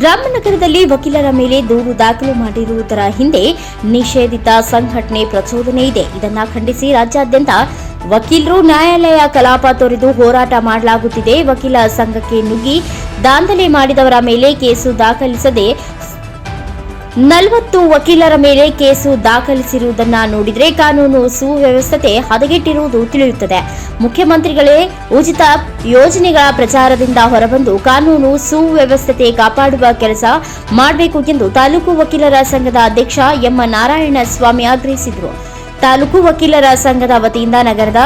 ರಾಮನಗರದಲ್ಲಿ ವಕೀಲರ ಮೇಲೆ ದೂರು ದಾಖಲು ಮಾಡಿರುವುದರ ಹಿಂದೆ ನಿಷೇಧಿತ ಸಂಘಟನೆ ಪ್ರಚೋದನೆ ಇದೆ. ಇದನ್ನ ಖಂಡಿಸಿ ರಾಜ್ಯಾದ್ಯಂತ ವಕೀಲರು ನ್ಯಾಯಾಲಯ ಕಲಾಪ ತೊರೆದು ಹೋರಾಟ ಮಾಡಲಾಗುತ್ತಿದೆ. ವಕೀಲ ಸಂಘಕ್ಕೆ ನುಗ್ಗಿ ದಾಂಧಲೆ ಮಾಡಿದವರ ಮೇಲೆ ಕೇಸು ದಾಖಲಿಸದೆ ನಲವತ್ತು ವಕೀಲರ ಮೇಲೆ ಕೇಸು ದಾಖಲಿಸಿರುವುದನ್ನ ನೋಡಿದರೆ ಕಾನೂನು ಸುವ್ಯವಸ್ಥತೆ ಹದಗೆಟ್ಟಿರುವುದು ತಿಳಿಯುತ್ತದೆ. ಮುಖ್ಯಮಂತ್ರಿಗಳೇ ಉಚಿತ ಯೋಜನೆಗಳ ಪ್ರಚಾರದಿಂದ ಹೊರಬಂದು ಕಾನೂನು ಸುವ್ಯವಸ್ಥತೆ ಕಾಪಾಡುವ ಕೆಲಸ ಮಾಡಬೇಕು ಎಂದು ತಾಲೂಕು ವಕೀಲರ ಸಂಘದ ಅಧ್ಯಕ್ಷ ಎಂ. ನಾರಾಯಣ ಸ್ವಾಮಿ ಆಗ್ರಹಿಸಿದರು. ತಾಲೂಕು ವಕೀಲರ ಸಂಘದ ವತಿಯಿಂದ ನಗರದ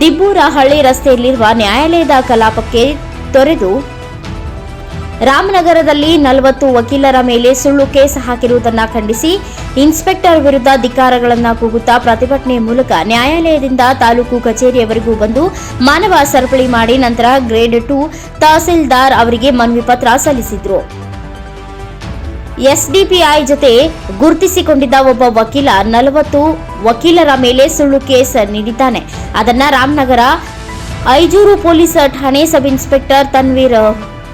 ದಿಬ್ಬೂರ ಹಳ್ಳಿ ರಸ್ತೆಯಲ್ಲಿರುವ ನ್ಯಾಯಾಲಯದ ಕಲಾಪಕ್ಕೆ ತೊರೆದು ರಾಮನಗರದಲ್ಲಿ ನಲವತ್ತು ವಕೀಲರ ಮೇಲೆ ಸುಳ್ಳು ಕೇಸ್ ಹಾಕಿರುವುದನ್ನು ಖಂಡಿಸಿ ಇನ್ಸ್ಪೆಕ್ಟರ್ ವಿರುದ್ಧ ಧಿಕ್ಕಾರಗಳನ್ನು ಕೂಗುತ್ತಾ ಪ್ರತಿಭಟನೆ ಮೂಲಕ ನ್ಯಾಯಾಲಯದಿಂದ ತಾಲೂಕು ಕಚೇರಿಯವರೆಗೂ ಬಂದು ಮಾನವ ಸರಪಳಿ ಮಾಡಿ ನಂತರ ಗ್ರೇಡ್ ಟು ತಹಸೀಲ್ದಾರ್ ಅವರಿಗೆ ಮನವಿ ಪತ್ರ ಸಲ್ಲಿಸಿದ್ರು. ಎಸ್ಡಿಪಿಐ ಜೊತೆ ಗುರುತಿಸಿಕೊಂಡಿದ್ದ ಒಬ್ಬ ವಕೀಲ ನಲವತ್ತು ವಕೀಲರ ಮೇಲೆ ಸುಳ್ಳು ಕೇಸ್ ನೀಡಿದ್ದಾನೆ. ಅದನ್ನ ರಾಮನಗರ ಐಜೂರು ಪೊಲೀಸ್ ಠಾಣೆ ಸಬ್ ಇನ್ಸ್ಪೆಕ್ಟರ್ ತನ್ವೀರ್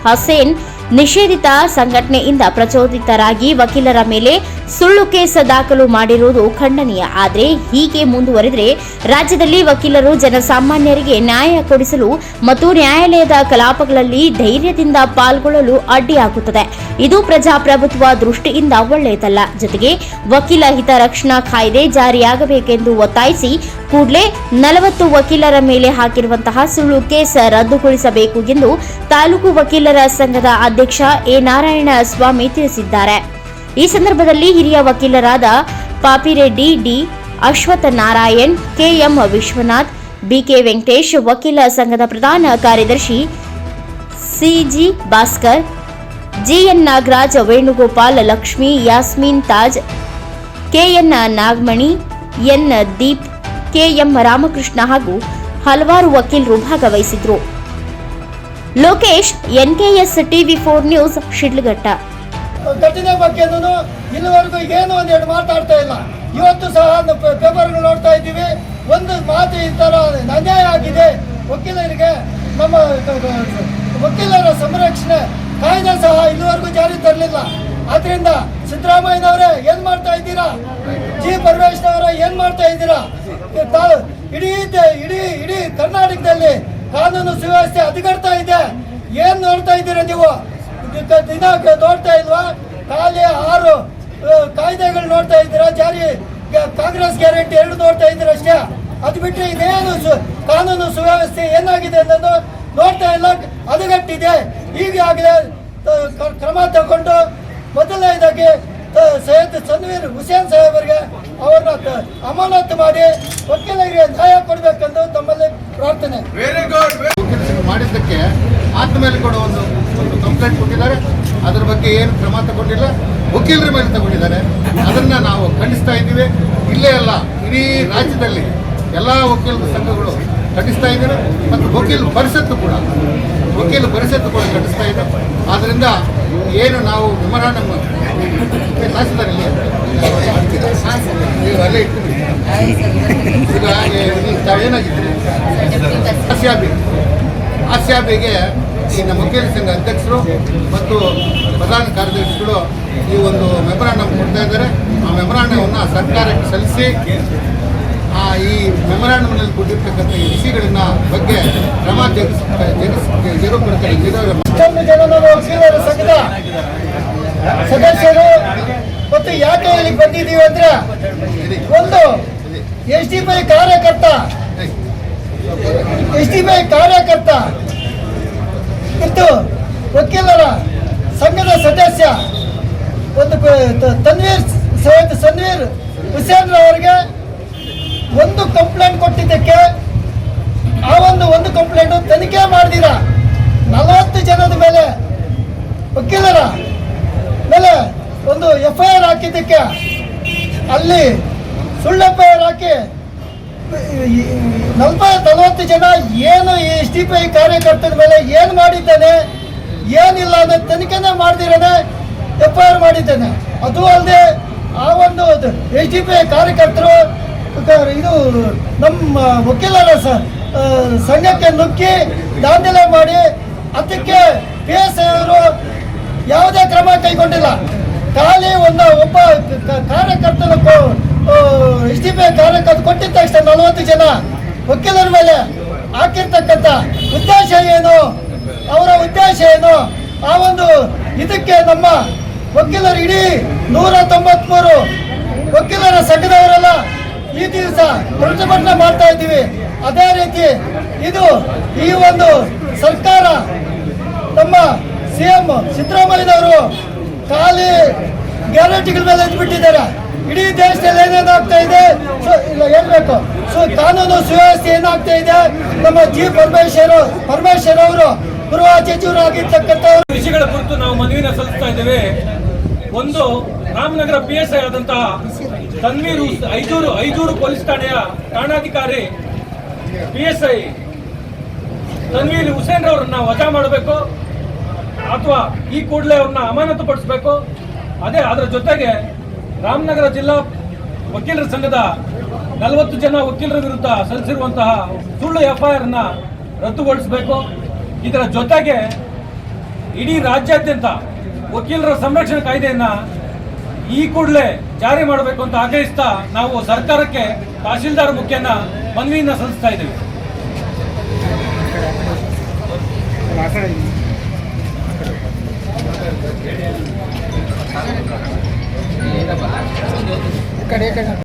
ಹಸೇನ್ ನಿಷೇಧಿತ ಸಂಘಟನೆಯಿಂದ ಪ್ರಚೋದಿತರಾಗಿ ವಕೀಲರ ಮೇಲೆ ಸುಳ್ಳು ಕೇಸ್ ದಾಖಲು ಮಾಡಿರುವುದು ಖಂಡನೀಯ. ಆದರೆ ಹೀಗೆ ಮುಂದುವರೆದರೆ ರಾಜ್ಯದಲ್ಲಿ ವಕೀಲರು ಜನಸಾಮಾನ್ಯರಿಗೆ ನ್ಯಾಯ ಕೊಡಿಸಲು ಮತ್ತು ನ್ಯಾಯಾಲಯದ ಕಲಾಪಗಳಲ್ಲಿ ಧೈರ್ಯದಿಂದ ಪಾಲ್ಗೊಳ್ಳಲು ಅಡ್ಡಿಯಾಗುತ್ತದೆ. ಇದು ಪ್ರಜಾಪ್ರಭುತ್ವ ದೃಷ್ಟಿಯಿಂದ ಒಳ್ಳೆಯದಲ್ಲ. ಜೊತೆಗೆ ವಕೀಲ ಹಿತರಕ್ಷಣಾ ಕಾಯ್ದೆ ಜಾರಿಯಾಗಬೇಕೆಂದು ಒತ್ತಾಯಿಸಿ ಕೂಡಲೇ ನಲವತ್ತು ವಕೀಲರ ಮೇಲೆ ಹಾಕಿರುವಂತಹ ಸುಳ್ಳು ಕೇಸ್ ರದ್ದುಗೊಳಿಸಬೇಕು ಎಂದು ತಾಲೂಕು ವಕೀಲರ ಸಂಘದ ಅಧ್ಯಕ್ಷ ಎ ನಾರಾಯಣ ಸ್ವಾಮಿ ತಿಳಿಸಿದ್ದಾರೆ. ಈ ಸಂದರ್ಭದಲ್ಲಿ ಹಿರಿಯ ವಕೀಲರಾದ Papireddy D Ashwath Narayan, K M Vishwanath, B K Venkatesh, ವಕೀಲ ಸಂಘದ ಪ್ರಧಾನ ಕಾರ್ಯದರ್ಶಿ C G Bhaskar, G N Nagaraj, Venugopal, Lakshmi, Yasmeen Taj, K N Nagamani, N Deep, K M Ramakrishna ಹಾಗೂ ಹಲವಾರು ವಕೀಲರು ಭಾಗವಹಿಸಿದ್ರು. Lokesh N K S TV four news, Shidlaghatta. ಘಟನೆ ಬಗ್ಗೆ ಇಲ್ಲಿವರೆಗೂ ಏನು ಒಂದೆರಡು ಮಾತಾಡ್ತಾ ಇಲ್ಲ. ಇವತ್ತು ಸಹ ಪೇಪರ್ಗಳು ನೋಡ್ತಾ ಇದ್ದೀವಿ. ಒಂದು ಮಾತು ಈ ಥರ ಅನ್ಯಾಯ ಆಗಿದೆ. ವಕೀಲರಿಗೆ ನಮ್ಮ, ವಕೀಲರ ಸಂರಕ್ಷಣೆ ಕಾಯ್ದೆ ಸಹ ಇಲ್ಲಿವರೆಗೂ ಜಾರಿ ತರಲಿಲ್ಲ. ಆದ್ರಿಂದ ಸಿದ್ದರಾಮಯ್ಯನವರೇ ಏನ್ ಮಾಡ್ತಾ ಇದ್ದೀರಾ? ಜಿ. ಪರಮೇಶ್ವರ ಏನ್ ಮಾಡ್ತಾ ಇದ್ದೀರಾ? ಇಡೀ ಇಡೀ ಇಡೀ ಕರ್ನಾಟಕದಲ್ಲಿ ಕಾನೂನು ಸುವ್ಯವಸ್ಥೆ ಹದಗೆಡ್ತಾ ಇದೆ. ಏನ್ ನೋಡ್ತಾ ಇದ್ದೀರಾ ನೀವು? ಇದಕ್ಕೆ ದಿನ ನೋಡ್ತಾ ಇಲ್ವಾ? ಖಾಲಿ ಆರು ಕಾಯ್ದೆಗಳು ನೋಡ್ತಾ ಇದ್ದೀರಾ? ಜಾರಿ ಕಾಂಗ್ರೆಸ್ ಗ್ಯಾರಂಟಿ ಎರಡು ನೋಡ್ತಾ ಇದ್ದೀರಾ ಅಷ್ಟೇ? ಅದು ಬಿಟ್ಟರೆ ಇದೇನು ಕಾನೂನು ಸುವ್ಯವಸ್ಥೆ ಏನಾಗಿದೆ ಅನ್ನೋದು ನೋಡ್ತಾ ಇಲ್ಲ. ಹದಗಟ್ಟಿದೆ. ಈಗಾಗಲೇ ಕ್ರಮ ತಗೊಂಡು ಮೊದಲನೇದಾಗಿ ಸೈಯದ್ ಸನ್ವೀರ್ ಹುಸೇನ್ ಸಾಹೇಬರಿಗೆ ಅವರನ್ನ ಅಮಾನತು ಮಾಡಿ ವಕೀಲರಿಗೆ ನ್ಯಾಯ ಕೊಡಬೇಕೆಂದು ತಮ್ಮಲ್ಲಿ ಪ್ರಾರ್ಥನೆ ವಕೀಲರು ಮಾಡಿದ್ದಕ್ಕೆ ಆತ ಮೇಲೆ ಕೂಡ ಒಂದು ಒಂದು ಕಂಪ್ಲೇಂಟ್ ಕೊಟ್ಟಿದ್ದಾರೆ ಅದ್ರ ಬಗ್ಗೆ ಏನು ಕ್ರಮ ತಗೊಂಡಿಲ್ಲ. ವಕೀಲರ ಮೇಲೆ ತಗೊಂಡಿದ್ದಾರೆ. ಅದನ್ನ ನಾವು ಖಂಡಿಸ್ತಾ ಇದ್ದೀವಿ. ಇಲ್ಲೇ ಅಲ್ಲ, ಇಡೀ ರಾಜ್ಯದಲ್ಲಿ ಎಲ್ಲ ವಕೀಲರ ಸಂಘಗಳು ಖಂಡಿಸ್ತಾ ಇದ್ದಾರೆ. ಮತ್ತು ವಕೀಲ ಪರಿಷತ್ತು ಕೂಡ, ವಕೀಲ ಪರಿಷತ್ತು ಕೂಡ ಖಂಡಿಸ್ತಾ ಇದೆ. ಆದ್ದರಿಂದ ಏನು ನಾವು ಮೆಮೊರಾಂಡಮ್ ಶಾಸಕರಲ್ಲಿ ನೀವು ಅಲ್ಲೇ ಆಸ್ಯಾಬಿ ಈ ನಮ್ಮ ವಕೀಲ ಸಂಘ ಅಧ್ಯಕ್ಷರು ಮತ್ತು ಪ್ರಧಾನ ಕಾರ್ಯದರ್ಶಿಗಳು ಈ ಒಂದು ಮೆಮೊರಾಂಡಮ್ ಕೊಡ್ತಾ ಇದ್ದಾರೆ. ಆ ಮೆಮೊರಾಂಡಮನ್ನು ಸರ್ಕಾರಕ್ಕೆ ಸಲ್ಲಿಸಿ, ಆ ಈ ಮೆಮೊರಾಂಡಮ್ನಲ್ಲಿ ಕೊಟ್ಟಿರ್ತಕ್ಕಂಥ ವಿಷಯಗಳನ್ನ ಬಗ್ಗೆ ಕ್ರಮ ಜರುಗಿಸ್ ಸದಸ್ಯರು ಮತ್ತು ಯಾಕೆ ಇಲ್ಲಿ ಬಂದಿದ್ದೀವಿ ಅಂದ್ರೆ ಒಂದು, ಎಸ್ ಡಿ ಪಿ ಕಾರ್ಯಕರ್ತ, ಎಸ್ ಡಿ ಪಿ ಕಾರ್ಯಕರ್ತ ಮತ್ತು ವಕೀಲರ ಸಂಘದ ಸದಸ್ಯ, ಒಂದು ತನ್ವೀರ್ ಸೈಯದ್ ಸನ್ವೀರ್ ಹುಸೇನ್ ಅವರಿಗೆ ಒಂದು ಕಂಪ್ಲೇಂಟ್ ಕೊಟ್ಟಿದ್ದಕ್ಕೆ ಆ ಒಂದು ಒಂದು ಕಂಪ್ಲೇಂಟು ತನಿಖೆ ಮಾಡಿದಿರ? ನಲವತ್ತು ಜನದ ಮೇಲೆ ವಕೀಲರ ಮೇಲೆ ಒಂದು ಎಫ್ ಐ ಆರ್ ಹಾಕಿದ್ದಕ್ಕೆ ಅಲ್ಲಿ ಸುಳ್ಳು ಎಫ್ ಆರ್ ಹಾಕಿ ನಲ್ಪ ನಲವತ್ತು ಜನ ಏನು ಈ ಎಸ್ ಡಿ ಪಿ ಐ ಕಾರ್ಯಕರ್ತರ ಮೇಲೆ ಏನು ಮಾಡಿದ್ದಾನೆ, ಏನಿಲ್ಲ ಅನ್ನೋ ತನಿಖೆನೇ ಮಾಡ್ದಿರದೆ ಎಫ್ ಐ ಆರ್ ಮಾಡಿದ್ದಾನೆ. ಅದು ಅಲ್ಲದೆ ಆ ಒಂದು ಎಸ್ ಡಿ ಪಿ ಐ ಕಾರ್ಯಕರ್ತರು, ಇದು ನಮ್ಮ ವಕೀಲರ ಸಂಘಕ್ಕೆ ನುಗ್ಗಿ ದಾಂಧಲೆ ಮಾಡಿ ಅದಕ್ಕೆ ಪಿ ಎಸ್ ಅವರು ಯಾವುದೇ ಕ್ರಮ ಕೈಗೊಂಡಿಲ್ಲ. ಖಾಲಿ ಒಂದು ಒಬ್ಬ ಕಾರ್ಯಕರ್ತನ ಎಸ್ ಡಿ ಪಿ ಕಾರ್ಯಕರ್ತ ಕೊಟ್ಟಿದ ತಕ್ಷಣ ನಲವತ್ತು ಜನ. ವಕೀಲರ ಮೇಲೆ ಹಾಕಿರ್ತಕ್ಕಂಥ ಉದ್ದೇಶ ಏನು? ಅವರ ಉದ್ದೇಶ ಏನು? ಆ ಒಂದು ಇದಕ್ಕೆ ನಮ್ಮ ವಕೀಲರು ಇಡೀ ನೂರ ತೊಂಬತ್ಮೂರು ವಕೀಲರ ಸಂಘದವರೆಲ್ಲ ಈ ದಿವಸ ಪ್ರತಿಭಟನೆ ಮಾಡ್ತಾ ಇದ್ದೀವಿ. ಅದೇ ರೀತಿ ಇದು ಈ ಒಂದು ಸರ್ಕಾರ ನಮ್ಮ ಸಿ ಎಂ ಸಿದ್ದರಾಮಯ್ಯನವರು ಖಾಲಿ ಗ್ಯಾರಂಟಿಗಳ ಮೇಲೆ ಇದ್ಬಿಟ್ಟಿದ್ದಾರೆ. ಇಡೀ ದೇಶದಲ್ಲಿ ಏನೇನಾಗ್ತಾ ಇದೆ? ಸೊ ಇಲ್ಲ ಹೇಳ್ಬೇಕು. ಸೊ, ಕಾನೂನು ಸುವ್ಯವಸ್ಥೆ ಏನಾಗ್ತಾ ಇದೆ? ನಮ್ಮ ಜಿ ಪರಮೇಶ್ವರ್ ಪರಮೇಶ್ವರ್ ಅವರು ಗೃಹ ಆಗಿರ್ತಕ್ಕಂಥ ವಿಷಯಗಳ ಕುರಿತು ನಾವು ಮನವಿನ ಸಲ್ಲಿಸ್ತಾ ಇದ್ದೇವೆ. ಒಂದು, ರಾಮನಗರ ಪಿ ಎಸ್ ಐ ಆದಂತಹ ತನ್ವೀರ್ ಐದೂರು ಐಜೂರು ಪೊಲೀಸ್ ಠಾಣೆಯ ಠಾಣಾಧಿಕಾರಿ P S I Tanveer Hussain ಅವರನ್ನ ವಜಾ ಮಾಡಬೇಕು ಅಥವಾ ಈ ಕೂಡಲೇ ಅವ್ರನ್ನ ಅಮಾನತು ಪಡಿಸಬೇಕು ಅದೇ, ಅದರ ಜೊತೆಗೆ ರಾಮನಗರ ಜಿಲ್ಲಾ ವಕೀಲರ ಸಂಘದ ನಲವತ್ತು ಜನ ವಕೀಲರ ವಿರುದ್ಧ ಸಲ್ಲಿಸಿರುವಂತಹ ಸುಳ್ಳು ಎಫ್ಐಆರ್ನ ರದ್ದುಗೊಳಿಸಬೇಕು. ಇದರ ಜೊತೆಗೆ ಇಡೀ ರಾಜ್ಯಾದ್ಯಂತ ವಕೀಲರ ಸಂರಕ್ಷಣಾ ಕಾಯ್ದೆಯನ್ನ ಈ ಕೂಡಲೇ ಜಾರಿ ಮಾಡಬೇಕು ಅಂತ ಆಗ್ರಹಿಸ್ತಾ ನಾವು ಸರ್ಕಾರಕ್ಕೆ ತಹಶೀಲ್ದಾರ್ ಮುಖ್ಯನ ಮನವಿಯನ್ನ ಸಲ್ಲಿಸ್ತಾ ಇದ್ದೇವೆ. Careca, cara.